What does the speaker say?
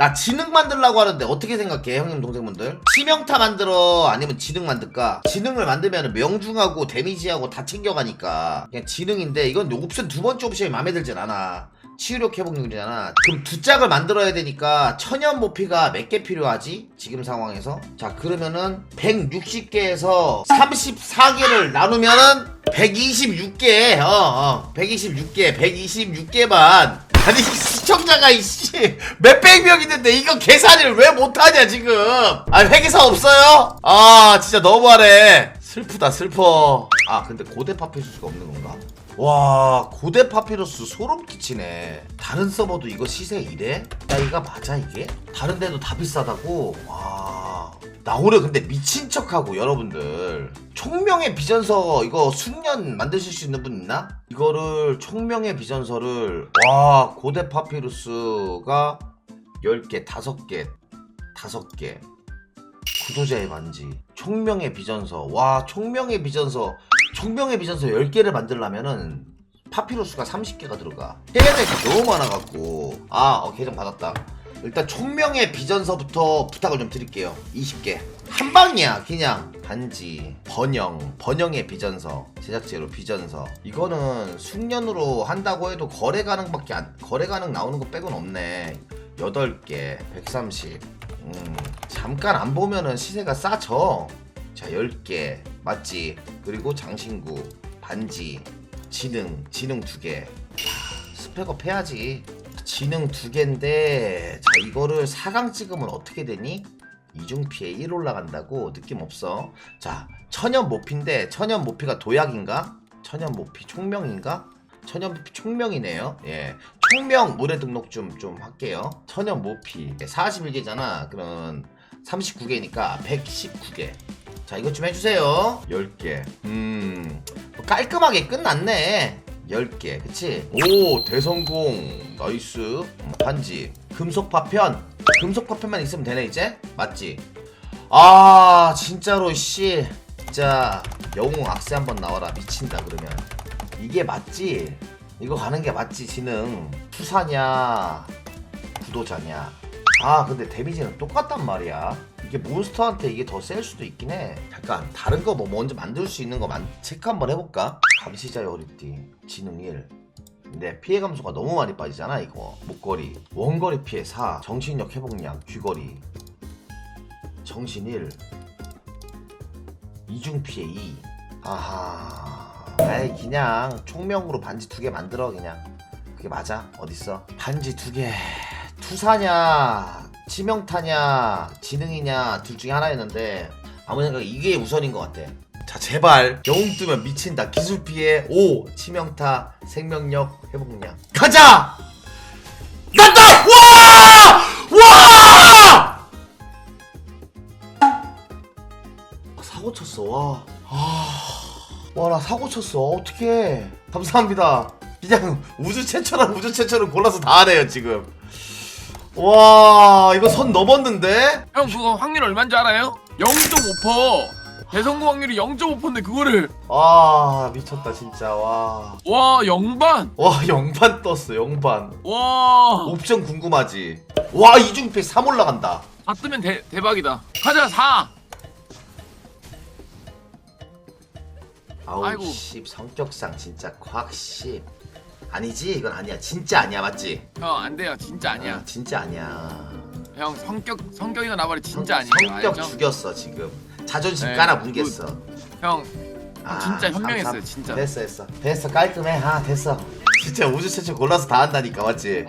나 지능 만들라고 하는데 어떻게 생각해 형님 동생분들? 치명타 만들어 아니면 지능 만들까? 지능을 만들면 명중하고 데미지하고 다 챙겨가니까 그냥 지능인데 이건 옵션 두 번째 옵션이 마음에 들진 않아 치유력 회복률이잖아 그럼 두 짝을 만들어야 되니까 천연 모피가 몇 개 필요하지? 지금 상황에서 자 그러면은 160개에서 34개를 나누면은 126개 어, 어 126개 126개만 아니 시청자가 이씨 몇백 명 있는데 이거 계산을 왜 못하냐 지금 아 회계사 없어요? 아 진짜 너무하네 슬프다 슬퍼 아 근데 고대 파피루스가 없는 건가? 와 고대 파피루스 소름 끼치네 다른 서버도 이거 시세 이래? 야 이거 맞아 이게? 다른 데도 다 비싸다고? 와 나오래 근데 미친 척하고 여러분들 총명의 비전서 이거 숙련 만드실 수 있는 분 있나? 이거를 총명의 비전서를 와 고대 파피루스가 10개 5개 5개 구도자의 반지. 총명의 비전서. 와 총명의 비전서. 총명의 비전서 10개를 만들려면은 파피루스가 30개가 들어가. 게 너무 많아갖고. 아 어, 계정 받았다 일단 총명의 비전서부터 부탁을 좀 드릴게요. 20개. 한 방이야 그냥. 반지 번영. 번영의 비전서. 제작제로 비전서. 이거는 숙련으로 한다고 해도 거래 가능밖에 안 거래 가능 나오는 거 빼곤 없네. 8개. 130 음, 잠깐 안 보면은 시세가 싸져. 자 10개. 맞지? 그리고 장신구. 반지. 지능. 지능 2개. 스펙업 해야지 지능 두 개인데 자 이거를 4강 찍으면 어떻게 되니? 이중 피해 1 올라간다고 느낌 없어. 자 천연 모피인데 천연 모피가 도약인가? 천연 모피 총명인가? 천연 모피 총명이네요. 예, 총명 노래 등록 좀 좀 할게요. 천연 모피 41개잖아. 그럼 39개니까 119개. 자 이것 좀 해주세요. 10개. 음 깔끔하게 끝났네. 10개 그치? 오 대성공. 나이스. 음, 반지. 금속 파편. 금속 파편만 있으면 되네 이제? 맞지? 아 진짜로 씨. 진짜 영웅 악세 한번 나와라. 미친다 그러면. 이게 맞지? 이거 가는 게 맞지 지능. 투사냐 구도자냐 아 근데 데미지는 똑같단 말이야. 이게 몬스터한테 이게 더 셀 수도 있긴 해. 잠깐 다른 거 뭐 먼저 만들 수 있는 거 만, 체크 한번 해볼까? 감시자의 허리띠 지능 1 근데 피해 감소가 너무 많이 빠지잖아 이거. 목걸이. 원거리 피해 4 정신력 회복량 귀걸이. 정신 1 이중 피해 2 아하. 아이 그냥 총명으로 반지 두 개 만들어 그냥. 그게 맞아? 어딨어? 반지 두개 투사냐 치명타냐 지능이냐 둘 중에 하나였는데 아무 생각 이게 우선인 것 같아. 자 제발 영웅 뜨면 미친다. 기술 피해 5 치명타 생명력 회복량. 가자! 간다! 와와! 사고 쳤어. 와. 와나 사고 쳤어. 어떡해. 감사합니다. 그냥 우주 최초랑 우주 최초를 골라서 다 하네요 지금 와 이거 선 넘었는데? 형 그거 확률 얼마인 줄 알아요? 0.5% 대성공 확률이 0.5%인데 그거를. 아 미쳤다 진짜. 와와 와 영반. 영반 떴어 영반. 와. 옵션 궁금하지? 와 이중패 3 올라간다. 다 뜨면 대, 대박이다. 가자 4 아우 아이고. 씨 성격상 진짜 콱씨 아니지? 이건 아니야. 진짜 아니야. 맞지? 형 안 돼요. 진짜 아니야. 아, 진짜 아니야. 형 성격 성격이나 나발이 진짜 성- 아니에요 성격 알죠? 죽였어 지금. 자존심 네, 깔아 뭉갰어. 형 아, 진짜 현명했어요. 진짜. 됐어 됐어. 됐어. 깔끔해. 아 됐어. 진짜 우주 최초 골라서 다 한다니까 맞지